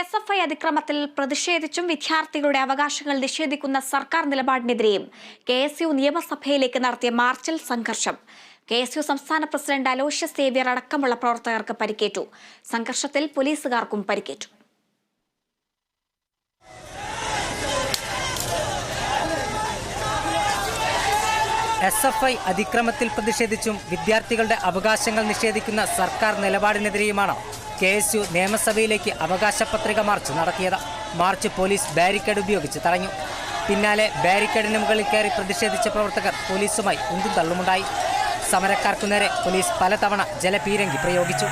S F I അതിക്രമത്തിൽ പ്രതിഷേധിച്ചും വിദ്യാർത്ഥികളുടെ അവകാശങ്ങൾ നിഷേധിക്കുന്ന സർക്കാർ നിലപാടിനെതിരെയും കെ എസ് യു നിയമസഭയിലേക്ക് നടത്തിയ മാർച്ചിൽ സംഘർഷം. കെ എസ് യു സംസ്ഥാന പ്രസിഡന്റ് അലോഷ്യസ് സേവ്യർ അടക്കമുള്ള പ്രവർത്തകർക്ക് പരിക്കേറ്റു. സംഘർഷത്തിൽ പോലീസുകാർക്കും പരിക്കേറ്റു. എസ് എഫ് ഐ അതിക്രമത്തിൽ പ്രതിഷേധിച്ചും വിദ്യാർത്ഥികളുടെ അവകാശങ്ങൾ നിഷേധിക്കുന്ന സർക്കാർ നിലപാടിനെതിരെയുമാണ് കെ എസ് യു നിയമസഭയിലേക്ക് അവകാശ പത്രിക മാർച്ച് നടത്തിയത്. മാർച്ച് പോലീസ് ബാരിക്കേഡ് ഉപയോഗിച്ച് തടഞ്ഞു. പിന്നാലെ ബാരിക്കേഡിന് മുകളിൽ കയറി പ്രതിഷേധിച്ച പ്രവർത്തകർ പോലീസുമായി ഉന്തും തള്ളുമുണ്ടായി. സമരക്കാർക്കു നേരെ പോലീസ് പലതവണ ജലപീരങ്കി പ്രയോഗിച്ചു.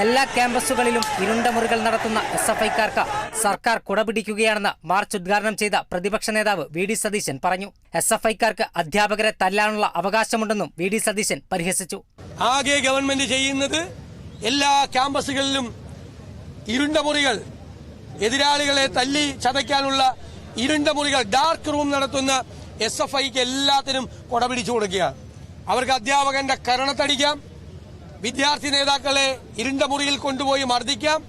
എല്ലാ ക്യാമ്പസുകളിലും ഇരുണ്ട മുറികൾ നടത്തുന്ന എസ് എഫ് ഐക്കാർക്ക് സർക്കാർ കുടപിടിക്കുകയാണെന്ന് മാർച്ച് ഉദ്ഘാടനം ചെയ്ത പ്രതിപക്ഷ നേതാവ് വി ഡി സതീശൻ പറഞ്ഞു. എസ് എഫ് ഐക്കാർക്ക് അധ്യാപകരെ തല്ലാനുള്ള അവകാശമുണ്ടെന്നും വി ഡി സതീശൻ പരിഹസിച്ചു. ആകെ ഗവൺമെന്റ് ചെയ്യുന്നത് എല്ലാ ക്യാമ്പസുകളിലും ഇരുണ്ട മുറികൾ എതിരാളികളെ തല്ലി ചതയ്ക്കാനുള്ള ഇരുണ്ട മുറികൾ ഡാർക്ക് റൂം നടത്തുന്ന എസ് എഫ് ഐക്ക് എല്ലാത്തിനും കൊടപിടിച്ചു കൊടുക്കുകയാണ്. അവർക്ക് അധ്യാപകന്റെ കരണത്തടിക്കാം. വിദ്യാർത്ഥി നേതാക്കളെ ഇരുണ്ട മുറിയിൽ കൊണ്ടുപോയി മർദ്ദിക്കാം.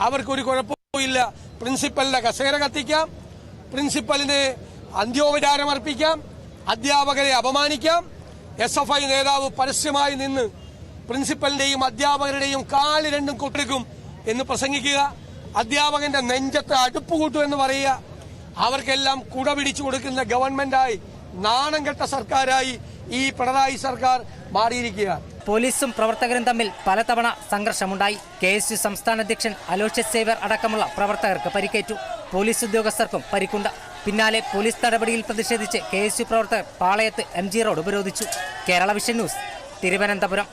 അവർക്കൊരു കുഴപ്പമില്ല പ്രിൻസിപ്പലിന്റെ കസേര കത്തിക്കാം. പ്രിൻസിപ്പലിന് അന്ത്യോപചാരം അർപ്പിക്കാം. അധ്യാപകരെ അപമാനിക്കാം. എസ് എഫ് ഐ നേതാവ് പരസ്യമായി നിന്ന് പ്രിൻസിപ്പലിന്റെയും അധ്യാപകരുടെയും കാൽ രണ്ടും കൊട്ടെടുക്കും എന്ന് പ്രസംഗിക്കുക. അധ്യാപകന്റെ നെഞ്ചത്ത് അടുപ്പ് കൂട്ടു എന്ന് പറയുക. അവർക്കെല്ലാം കുട പിടിച്ചു കൊടുക്കുന്ന ഗവൺമെന്റായി നാണം കെട്ട സർക്കാരായി ഈ പിണറായി സർക്കാർ മാറിയിരിക്കുകയാണ്. പോലീസും പ്രവർത്തകരും തമ്മിൽ പലതവണ സംഘർഷമുണ്ടായി. കെ എസ് യു സംസ്ഥാന അധ്യക്ഷൻ അലോഷ്യസ് സേവർ അടക്കമുള്ള പ്രവർത്തകർക്ക് പരിക്കേറ്റു. പോലീസ് ഉദ്യോഗസ്ഥർക്കും പരിക്കുണ്ട്. പിന്നാലെ പോലീസ് നടപടിയിൽ പ്രതിഷേധിച്ച് കെ പ്രവർത്തകർ പാളയത്ത് എം റോഡ് ഉപരോധിച്ചു. Kerala vision news Thiruvananthapuram.